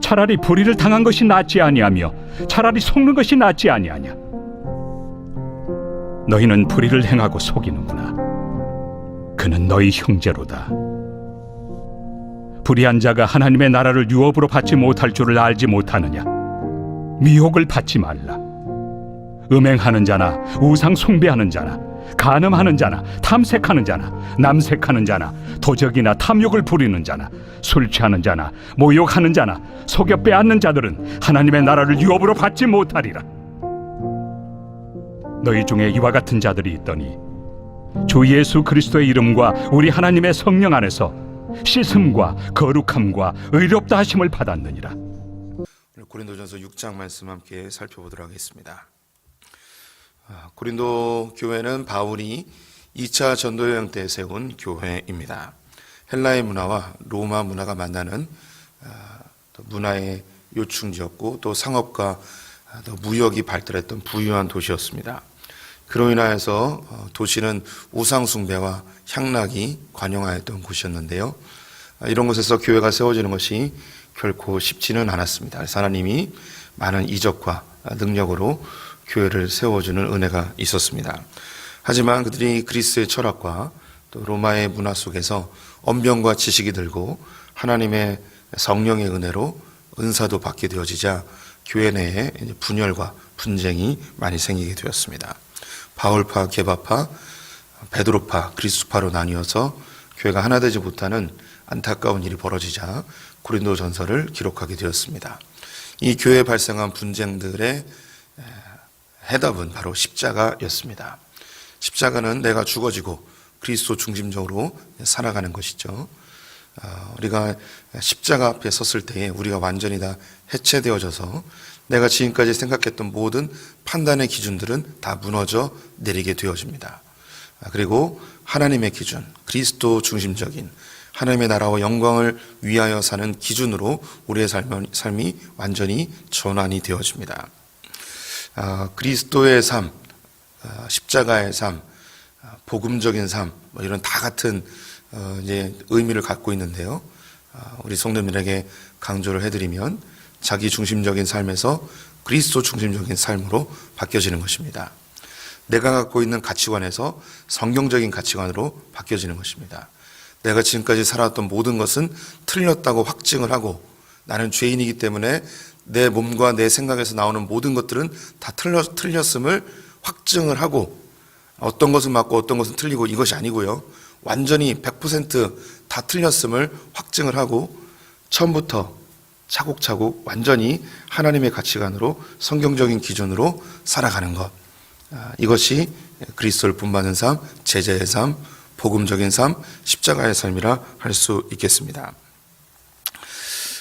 차라리 불의를 당한 것이 낫지 아니하며 차라리 속는 것이 낫지 아니하냐? 너희는 불의를 행하고 속이는구나. 그는 너희 형제로다. 불의한 자가 하나님의 나라를 유업으로 받지 못할 줄을 알지 못하느냐? 미혹을 받지 말라. 음행하는 자나 우상 숭배하는 자나 간음하는 자나 탐색하는 자나 남색하는 자나 도적이나 탐욕을 부리는 자나 술 취하는 자나 모욕하는 자나 속여 빼앗는 자들은 하나님의 나라를 유업으로 받지 못하리라 너희 중에 이와 같은 자들이 있더니 주 예수 그리스도의 이름과 우리 하나님의 성령 안에서 씻음과 거룩함과 의롭다 하심을 받았느니라 고린도전서 6장 말씀 함께 살펴보도록 하겠습니다. 아, 고린도 교회는 바울이 2차 전도 여행 때 세운 교회입니다. 헬라의 문화와 로마 문화가 만나는 아, 또 문화의 요충지였고 또 상업과 아, 또 무역이 발달했던 부유한 도시였습니다. 그로 인하여서 어, 도시는 우상 숭배와 향락이 관영하였던 곳이었는데요. 아, 이런 곳에서 교회가 세워지는 것이 결코 쉽지는 않았습니다. 하나님이 많은 이적과 능력으로 교회를 세워주는 은혜가 있었습니다. 하지만 그들이 그리스의 철학과 또 로마의 문화 속에서 언변과 지식이 들고 하나님의 성령의 은혜로 은사도 받게 되어지자 교회 내에 분열과 분쟁이 많이 생기게 되었습니다. 바울파, 게바파, 베드로파, 그리스파로 나뉘어서 교회가 하나 되지 못하는 안타까운 일이 벌어지자 고린도 전서를 기록하게 되었습니다. 이 교회에 발생한 분쟁들의 해답은 바로 십자가였습니다. 십자가는 내가 죽어지고 그리스도 중심적으로 살아가는 것이죠. 어, 우리가 십자가 앞에 섰을 때에 우리가 완전히 다 해체되어져서 내가 지금까지 생각했던 모든 판단의 기준들은 다 무너져 내리게 되어집니다. 아, 그리고 하나님의 기준, 그리스도 중심적인 하나님의 나라와 영광을 위하여 사는 기준으로 우리의 삶이 완전히 전환이 되어집니다. 아, 그리스도의 삶, 아, 십자가의 삶, 아, 복음적인 삶, 뭐 이런 다 같은 어, 이제 의미를 갖고 있는데요. 아, 우리 성도님들에게 강조를 해드리면 자기 중심적인 삶에서 그리스도 중심적인 삶으로 바뀌어지는 것입니다. 내가 갖고 있는 가치관에서 성경적인 가치관으로 바뀌어지는 것입니다. 내가 지금까지 살아왔던 모든 것은 틀렸다고 확증을 하고 나는 죄인이기 때문에 내 몸과 내 생각에서 나오는 모든 것들은 다 틀렸, 틀렸 음을 확증을 하고 어떤 것은 맞고 어떤 것은 틀리고 이것이 아니고요. 완전히 100%다 틀렸음을 확증을 하고 처음부터 차곡차곡 완전히 하나님의 가치관으로 성경적인 기준으로 살아가는 것. 아, 이것이 그리스도를 본받는 삶, 제자의 삶, 복음적인 삶, 십자가의 삶이라 할 수 있겠습니다.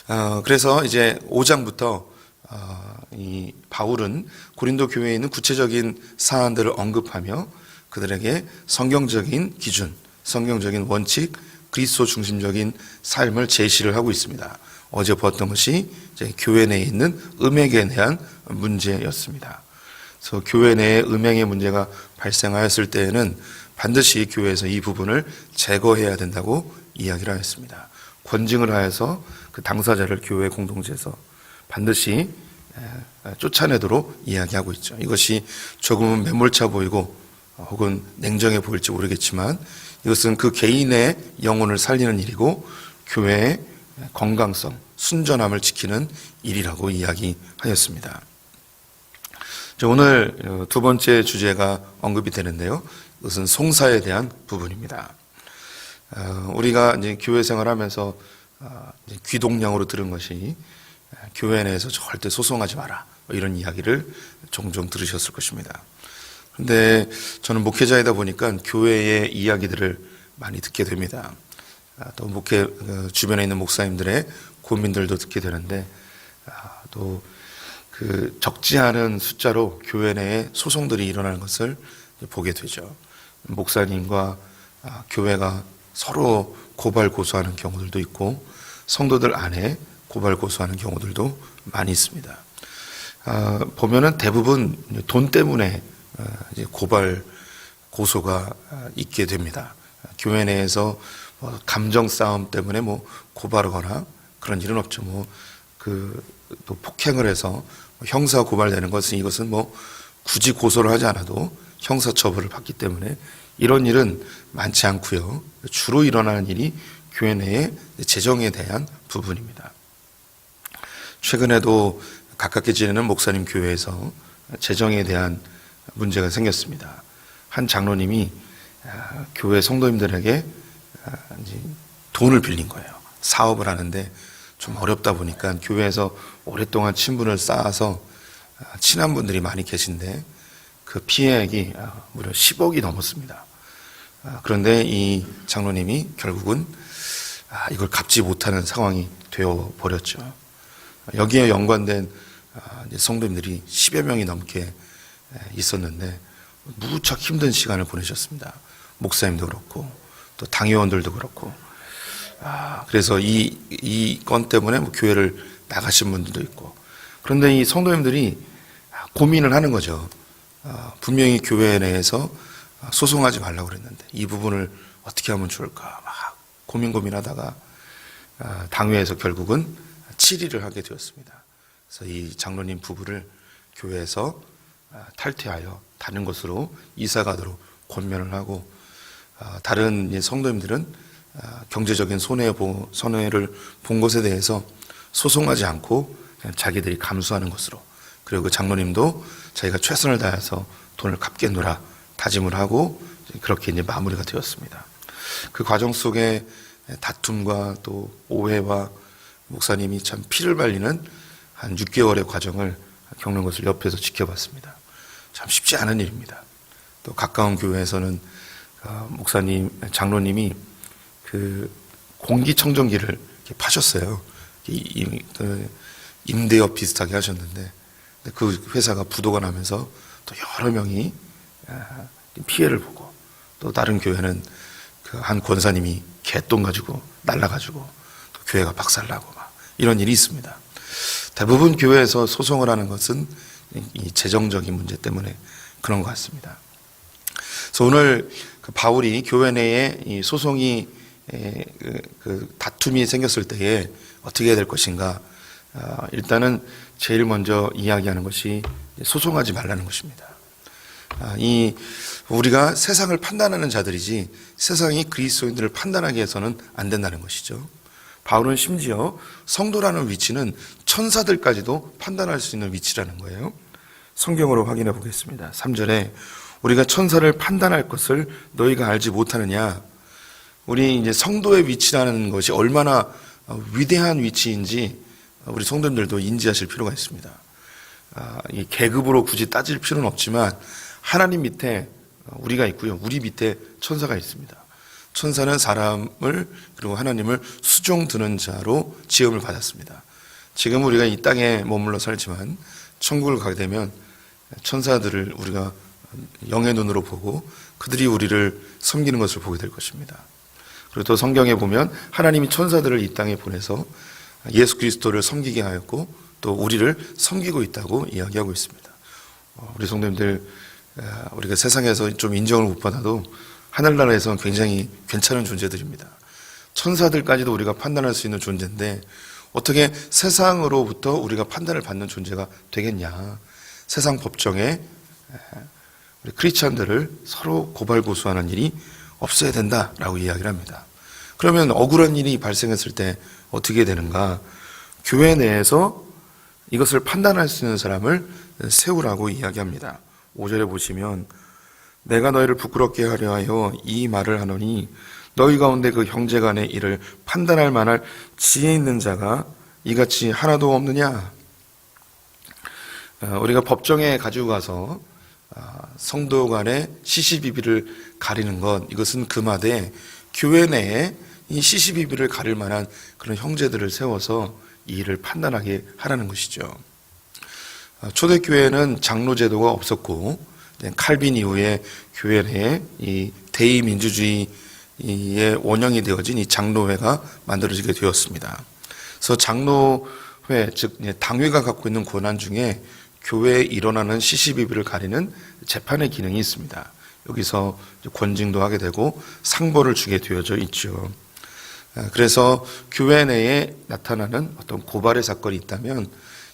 어, 그래서 이제 5장부터 어, 이 바울은 고린도 교회에 있는 구체적인 사안들을 언급하며 그들에게 성경적인 기준, 성경적인 원칙, 그리스도 중심적인 삶을 제시를 하고 있습니다. 어제 보았던 것이 교회 내에 있는 음행에 대한 문제였습니다. 그래서 교회 내에 음행의 문제가 발생하였을 때에는 반드시 교회에서 이 부분을 제거해야 된다고 이야기를 하였습니다. 권징을 하여서 그 당사자를 교회 공동체에서 반드시 쫓아내도록 이야기하고 있죠. 이것이 조금은 매몰차 보이고 혹은 냉정해 보일지 모르겠지만 이것은 그 개인의 영혼을 살리는 일이고 교회의 건강성, 순전함을 지키는 일이라고 이야기하였습니다. 자, 오늘 어, 두 번째 주제가 언급이 되는데요. 이것은 송사에 대한 부분입니다. 어, 우리가 이제 교회 생활하면서 어, 이제 귀동량으로 들은 것이 어, 교회 내에서 절대 소송하지 마라 뭐 이런 이야기를 종종 들으셨을 것입니다. 근데 저는 목회자이다 보니까 교회의 이야기들을 많이 듣게 됩니다. 아, 또 목회 어, 주변에 있는 목사님들의 고민들도 듣게 되는데 아, 또그 적지 않은 숫자로 교회 내에 소송들이 일어나는 것을 보게 되죠. 목사님과 아, 교회가 서로 고발 고소하는 경우들도 있고 성도들 안에 고발 고소하는 경우들도 많이 있습니다. 아, 보면은 대부분 돈 때문에 아, 고발 고소가 아, 있게 됩니다. 교회 내에서 뭐 감정 싸움 때문에 뭐 고발하거나 그런 일은 없죠. 뭐 뭐그 또 폭행을 해서 형사 고발되는 것은 이것은 뭐 굳이 고소를 하지 않아도 형사 처벌을 받기 때문에 이런 일은 많지 않고요. 주로 일어나는 일이 교회 내의 재정에 대한 부분입니다. 최근에도 가깝게 지내는 목사님 교회에서 재정에 대한 문제가 생겼습니다. 한 장로님이 아, 교회 성도님들에게 아, 돈을 빌린 거예요. 사업을 하는데 좀 어렵다 보니까 교회에서 오랫동안 친분을 쌓아서 아, 친한 분들이 많이 계신데 그 피해액이 아, 무려 10억이 넘었습니다. 아, 그런데 이 장로님이 결국은 아, 이걸 갚지 못하는 상황이 되어 버렸죠. 여기에 연관된 아, 성도님들이 10여 명이 넘게 에, 있었는데 무척 힘든 시간을 보내셨습니다. 목사님도 그렇고 또 당회원들도 그렇고 아, 그래서 이, 이 건 때문에 뭐 교회를 나가신 분들도 있고. 그런데 이 성도님들이 고민을 하는 거죠. 아, 분명히 교회 내에서 소송하지 말라고 그랬는데 이 부분을 어떻게 하면 좋을까 막 고민 고민하다가 아, 당회에서 결국은 질의를 하게 되었습니다. 그래서 이 장로님 부부를 교회에서 아, 탈퇴하여 다른 곳으로 이사 가도록 권면을 하고 아, 다른 이 성도님들은 아, 경제적인 손해를 본 것에 대해서 소송하지 않고 자기들이 감수하는 것으로 그리고 그 장로님도 자기가 최선을 다해서 돈을 갚겠노라 다짐을 하고 그렇게 이제 마무리가 되었습니다. 그 과정 속에 다툼과 또 오해와 목사님이 참 피를 발리는 한 6개월의 과정을 겪는 것을 옆에서 지켜봤습니다. 참 쉽지 않은 일입니다. 또 가까운 교회에서는 어, 목사님, 장로님이 그 공기청정기를 파셨어요. 그 임대업 비슷하게 하셨는데 그 회사가 부도가 나면서 또 여러 명이 아, 피해를 보고 또 다른 교회는 그 한 권사님이 개똥 가지고 날라가지고 또 교회가 박살나고 막 이런 일이 있습니다. 대부분 교회에서 소송을 하는 것은 이- 이 재정적인 문제 때문에 그런 것 같습니다. 그래서 오늘 그 바울이 교회 내에 이 소송이 에, 그, 그 다툼이 생겼을 때에 어떻게 될 것인가? 아, 일단은 제일 먼저 이야기하는 것이 소송하지 말라는 것입니다. 아, 이 우리가 세상을 판단하는 자들이지 세상이 그리스도인들을 판단하게 해서는 안 된다는 것이죠. 바울은 심지어 성도라는 위치는 천사들까지도 판단할 수 있는 위치라는 거예요. 성경으로 확인해 보겠습니다. 3절에 우리가 천사를 판단할 것을 너희가 알지 못하느냐? 우리 이제 성도의 위치라는 것이 얼마나 어, 위대한 위치인지 우리 성도님들도 인지하실 필요가 있습니다. 아, 이 계급으로 굳이 따질 필요는 없지만 하나님 밑에 우리가 있고요. 우리 밑에 천사가 있습니다. 천사는 사람을 그리고 하나님을 수종 드는 자로 지음을 받았습니다. 지금 우리가 이 땅에 머물러 살지만 천국을 가게 되면 천사들을 우리가 영의 눈으로 보고 그들이 우리를 섬기는 것을 보게 될 것입니다. 그리고 또 성경에 보면 하나님이 천사들을 이 땅에 보내서 예수 그리스도를 섬기게 하였고 또 우리를 섬기고 있다고 이야기하고 있습니다. 어, 우리 성도님들 어, 우리가 세상에서 좀 인정을 못 받아도 하늘나라에서는 굉장히 괜찮은 존재들입니다. 천사들까지도 우리가 판단할 수 있는 존재인데 어떻게 세상으로부터 우리가 판단을 받는 존재가 되겠냐? 세상 법정에 에, 우리 크리스천들을 서로 고발 고소하는 일이 없어야 된다라고 이야기를 합니다. 그러면 억울한 일이 발생했을 때 어떻게 되는가? 교회 내에서 이것을 판단할 수 있는 사람을 세우라고 이야기합니다. 5절에 보시면 내가 너희를 부끄럽게 하려 하여 이 말을 하노니 너희 가운데 그 형제 간의 일을 판단할 만할 지혜 있는 자가 이같이 하나도 없느냐? 어, 우리가 법정에 가지고 가서 아, 성도 간의 시시비비를 가리는 것 이것은 금하되 교회 내에 이 시시비비를 가릴 만한 그런 형제들을 세워서 이 일을 판단하게 하라는 것이죠. 아, 초대교회는 장로 제도가 없었고 칼빈 이후에 교회 내에 이 대의 민주주의의 원형이 되어진 이 장로회가 만들어지게 되었습니다. 그래서 장로회 즉 당회가 갖고 있는 권한 중에 교회에 일어나는 시시비비를 가리는 재판의 기능이 있습니다. 여기서 권징도 하게 되고 상벌을 주게 되어져 있죠. 아, 그래서 교회 내에 나타나는 어떤 고발의 사건이 있다면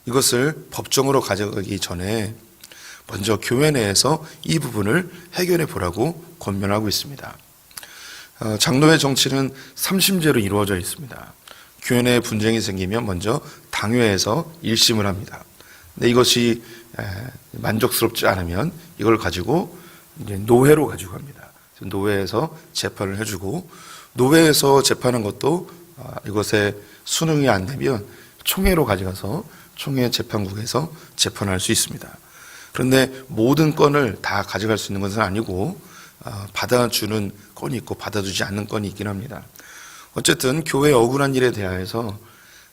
이것을 법정으로 가져가기 전에 먼저 교회 내에서 이 부분을 해결해 보라고 권면하고 있습니다. 어, 장로의 정치는 삼심제로 이루어져 있습니다. 교회 내에 분쟁이 생기면 먼저 당회에서 일심을 합니다. 근데 이것이 에, 만족스럽지 않으면 이걸 가지고 노회로 가지고 갑니다. 노회에서 재판을 해주고 노회에서 재판한 것도 아, 이것에 수능이 안 되면 총회로 가져가서 총회 재판국에서 재판할 수 있습니다. 그런데 모든 건을 다 가져갈 수 있는 것은 아니고 아, 받아주는 건이 있고 받아주지 않는 건이 있긴 합니다. 어쨌든 교회 억울한 일에 대하여서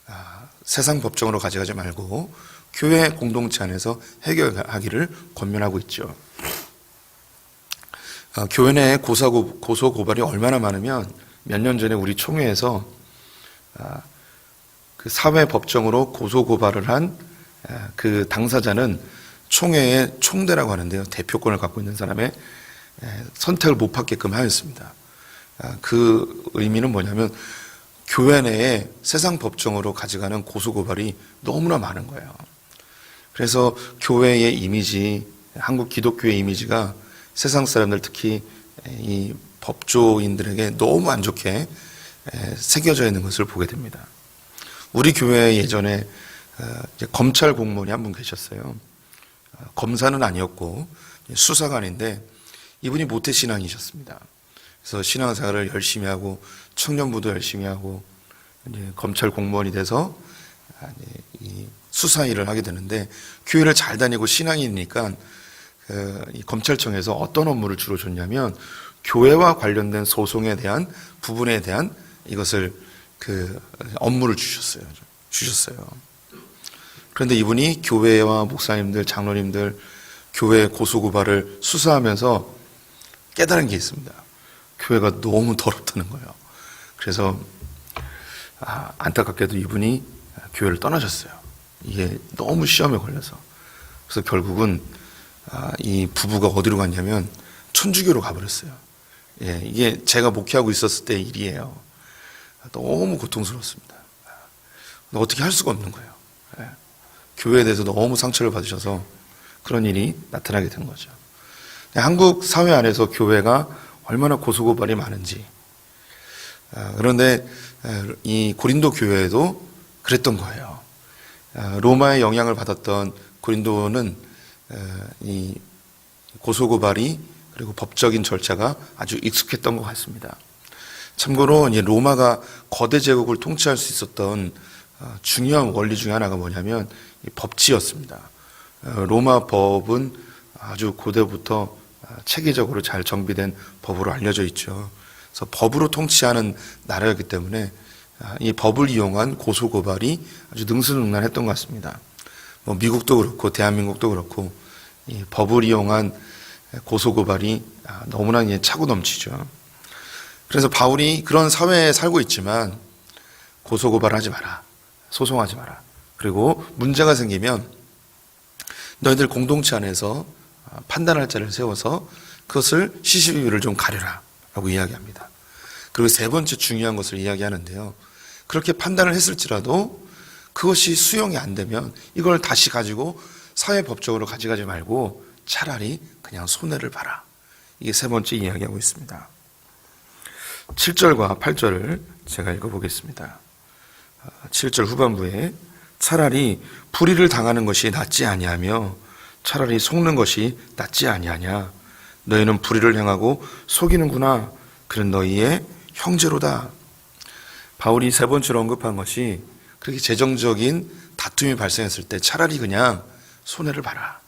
아, 세상 법정으로 가져가지 말고 교회 공동체 안에서 해결하기를 권면하고 있죠. 아, 교회 내 고소 고발이 얼마나 많으면 몇 년 전에 우리 총회에서 아, 그 사회 법정으로 고소 고발을 한 그 당사자는 총회의 총대라고 하는데요. 대표권을 갖고 있는 사람의 에, 선택을 못 받게끔 하였습니다. 아, 그 의미는 뭐냐면 교회 내에 세상 법정으로 가져가는 고소 고발이 너무나 많은 거예요. 그래서 교회의 이미지, 한국 기독교의 이미지가 세상 사람들 특히 이 법조인들에게 너무 안 좋게 새겨져 있는 것을 보게 됩니다. 우리 교회에 예전에 어, 검찰 공무원이 한 분 계셨어요. 어, 검사는 아니었고 수사관인데 이분이 모태 신앙이셨습니다. 그래서 신앙생활을 열심히 하고 청년부도 열심히 하고 검찰 공무원이 돼서 수사 일을 하게 되는데 교회를 잘 다니고 신앙이니까 그, 이 검찰청에서 어떤 업무를 주로 줬냐면 교회와 관련된 소송에 대한 부분에 대한 이것을 그 업무를 주셨어요. 주셨어요. 그런데 이분이 교회와 목사님들, 장로님들, 교회 고소고발을 수사하면서 깨달은 게 있습니다. 교회가 너무 더럽다는 거예요. 그래서 아, 안타깝게도 이분이 교회를 떠나셨어요. 이게 너무 시험에 걸려서. 그래서 결국은 아, 이 부부가 어디로 갔냐면 천주교로 가버렸어요. 예, 이게 제가 목회하고 있었을 때 일이에요. 너무 고통스럽습니다. 어떻게 할 수가 없는 거예요. 예. 교회에 대해서 너무 상처를 받으셔서 그런 일이 나타나게 된 거죠. 한국 사회 안에서 교회가 얼마나 고소고발이 많은지. 아, 그런데 이 고린도 교회에도 그랬던 거예요. 아, 로마의 영향을 받았던 고린도는 이 고소고발이 그리고 법적인 절차가 아주 익숙했던 것 같습니다. 참고로 이제 로마가 거대 제국을 통치할 수 있었던 어, 중요한 원리 중에 하나가 뭐냐면 법치였습니다. 어, 로마 법은 아주 고대부터 어, 체계적으로 잘 정비된 법으로 알려져 있죠. 그래서 법으로 통치하는 나라였기 때문에 아, 이 법을 이용한 고소 고발이 아주 능수능란했던 것 같습니다. 뭐 미국도 그렇고 대한민국도 그렇고 이 법을 이용한 고소 고발이 아, 너무나 차고 넘치죠. 그래서 바울이 그런 사회에 살고 있지만 고소 고발하지 마라. 소송하지 마라. 그리고 문제가 생기면 너희들 공동체 안에서 판단할 자를 세워서 그것을 시시비비를 좀 가려라. 라고 이야기합니다. 그리고 세 번째 중요한 것을 이야기하는데요. 그렇게 판단을 했을지라도 그것이 수용이 안 되면 이걸 다시 가지고 사회법적으로 가져가지 말고 차라리 그냥 손해를 봐라. 이게 세 번째 이야기하고 있습니다. 7절과 8절을 제가 읽어보겠습니다. 7절 후반부에 차라리 불의를 당하는 것이 낫지 아니하며 차라리 속는 것이 낫지 아니하냐. 너희는 불의를 행하고 속이는구나. 그런 너희의 형제로다. 바울이 세 번째로 언급한 것이 그렇게 재정적인 다툼이 발생했을 때 차라리 그냥 손해를 봐라.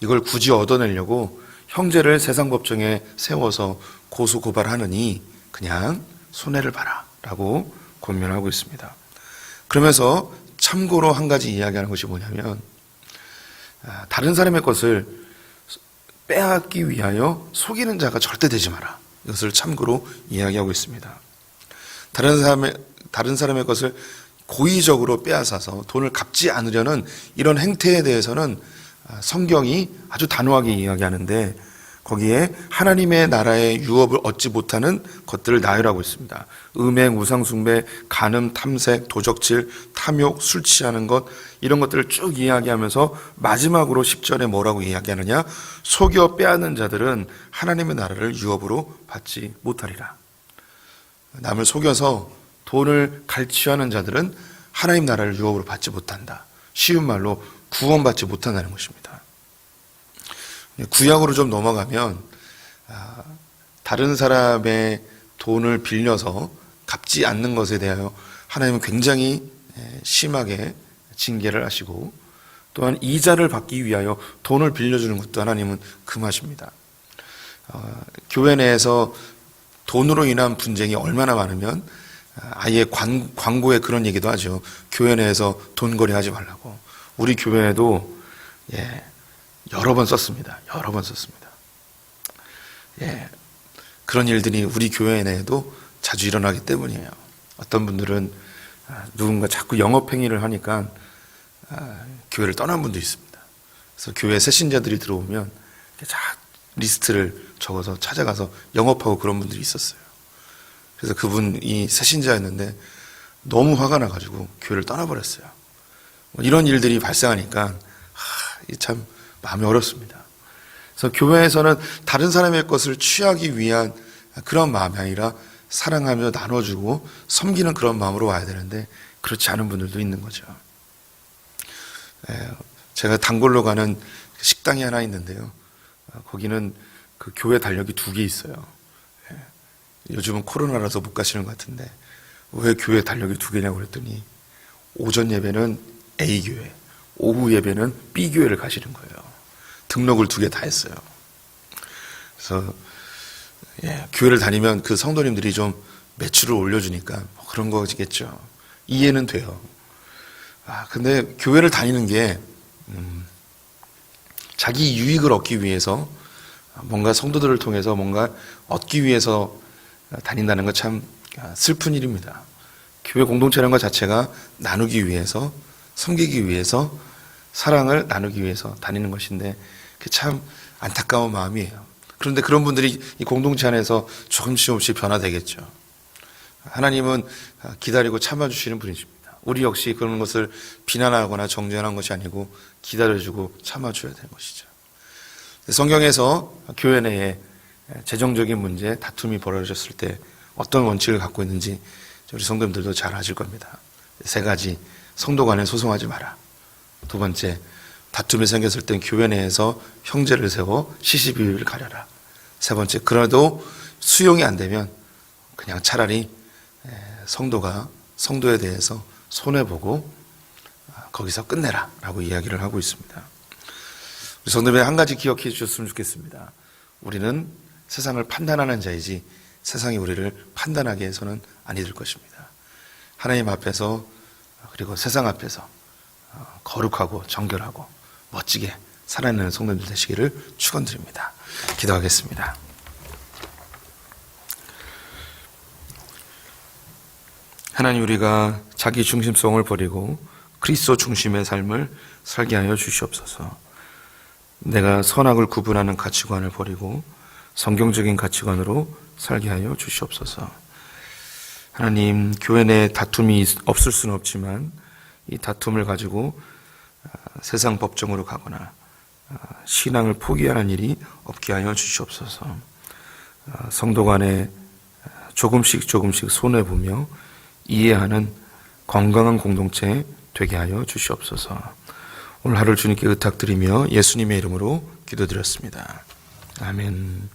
이걸 굳이 얻어내려고 형제를 세상 법정에 세워서 고소 고발하느니 그냥 손해를 봐라 라고 권면하고 있습니다. 그러면서 참고로 한 가지 이야기하는 것이 뭐냐면 아, 다른 사람의 것을 빼앗기 위하여 속이는 자가 절대 되지 마라. 이것을 참고로 이야기하고 있습니다. 다른 사람의 다른 사람의 것을 고의적으로 빼앗아서 돈을 갚지 않으려는 이런 행태에 대해서는 아, 성경이 아주 단호하게 이야기하는데 거기에 하나님의 나라의 유업을 얻지 못하는 것들을 나열하고 있습니다. 음행, 우상 숭배, 간음, 탐색, 도적질, 탐욕, 술 취하는 것 이런 것들을 쭉 이야기하면서 마지막으로 10절에 뭐라고 이야기하느냐 속여 빼앗는 자들은 하나님의 나라를 유업으로 받지 못하리라. 남을 속여서 돈을 갈취하는 자들은 하나님 나라를 유업으로 받지 못한다. 쉬운 말로 구원받지 못한다는 것입니다. 구약으로 좀 넘어가면 아, 다른 사람의 돈을 빌려서 갚지 않는 것에 대하여 하나님은 굉장히 에, 심하게 징계를 하시고 또한 이자를 받기 위하여 돈을 빌려주는 것도 하나님은 금하십니다. 어, 교회 내에서 돈으로 인한 분쟁이 얼마나 많으면 아, 아예 관, 광고에 그런 얘기도 하죠. 교회 내에서 돈 거래 하지 말라고. 우리 교회에도 예, 여러 번 썼습니다. 여러 번 썼습니다. 예, 그런 일들이 우리 교회 내에도 자주 일어나기 때문이에요. 어떤 분들은 아, 누군가 자꾸 영업행위를 하니까 아, 교회를 떠난 분도 있습니다. 그래서 교회 새신자들이 들어오면 리스트를 적어서 찾아가서 영업하고 그런 분들이 있었어요. 그래서 그분이 새신자였는데 너무 화가 나가지고 교회를 떠나버렸어요. 뭐 이런 일들이 발생하니까 하, 이참 마음이 어렵습니다. 그래서 교회에서는 다른 사람의 것을 취하기 위한 그런 마음이 아니라 사랑하며 나눠주고 섬기는 그런 마음으로 와야 되는데 그렇지 않은 분들도 있는 거죠. 예, 제가 단골로 가는 식당이 하나 있는데요. 아, 거기는 그 교회 달력이 두 개 있어요. 예, 요즘은 코로나라서 못 가시는 것 같은데 왜 교회 달력이 두 개냐고 그랬더니 오전 예배는 A 교회, 오후 예배는 B 교회를 가시는 거예요. 등록을 두 개 다 했어요. 그래서 예, 교회를 다니면 그 성도님들이 좀 매출을 올려주니까 뭐 그런 거겠죠. 이해는 돼요. 아, 근데 교회를 다니는 게, 음, 자기 유익을 얻기 위해서 뭔가 성도들을 통해서 뭔가 얻기 위해서 다닌다는 건 참 슬픈 일입니다. 교회 공동체라는 것 자체가 나누기 위해서, 섬기기 위해서, 사랑을 나누기 위해서 다니는 것인데, 참 안타까운 마음이에요. 그런데 그런 분들이 이 공동체 안에서 조금씩 조금씩 변화되겠죠. 하나님은 기다리고 참아주시는 분이십니다. 우리 역시 그런 것을 비난하거나 정죄하는 것이 아니고 기다려주고 참아줘야 되는 것이죠. 성경에서 교회 내에 재정적인 문제, 다툼이 벌어졌을 때 어떤 원칙을 갖고 있는지 우리 성도님들도 잘 아실 겁니다. 세 가지, 성도 간에 소송하지 마라. 두 번째, 다툼이 생겼을 땐 교회 내에서 형제를 세워 시시비비를 가려라. 세 번째, 그래도 수용이 안 되면 그냥 차라리 성도가 성도에 대해서 손해보고 거기서 끝내라 라고 이야기를 하고 있습니다. 우리 성도님 한 가지 기억해 주셨으면 좋겠습니다. 우리는 세상을 판단하는 자이지 세상이 우리를 판단하게 해서는 아니 될 것입니다. 하나님 앞에서 그리고 세상 앞에서 어, 거룩하고 정결하고 멋지게 살아내는 성도들 되시기를 축원드립니다. 기도하겠습니다. 하나님 우리가 자기 중심성을 버리고 그리스도 중심의 삶을 살게 하여 주시옵소서. 내가 선악을 구분하는 가치관을 버리고 성경적인 가치관으로 살게 하여 주시옵소서. 하나님, 교회 내 다툼이 없을 수는 없지만 이 다툼을 가지고 아, 세상 법정으로 가거나 아, 신앙을 포기하는 일이 없게 하여 주시옵소서. 아, 성도 간에 조금씩 조금씩 손해 보며 이해하는 건강한 공동체 되게 하여 주시옵소서. 오늘 하루를 주님께 의탁드리며 예수님의 이름으로 기도드렸습니다. 아멘.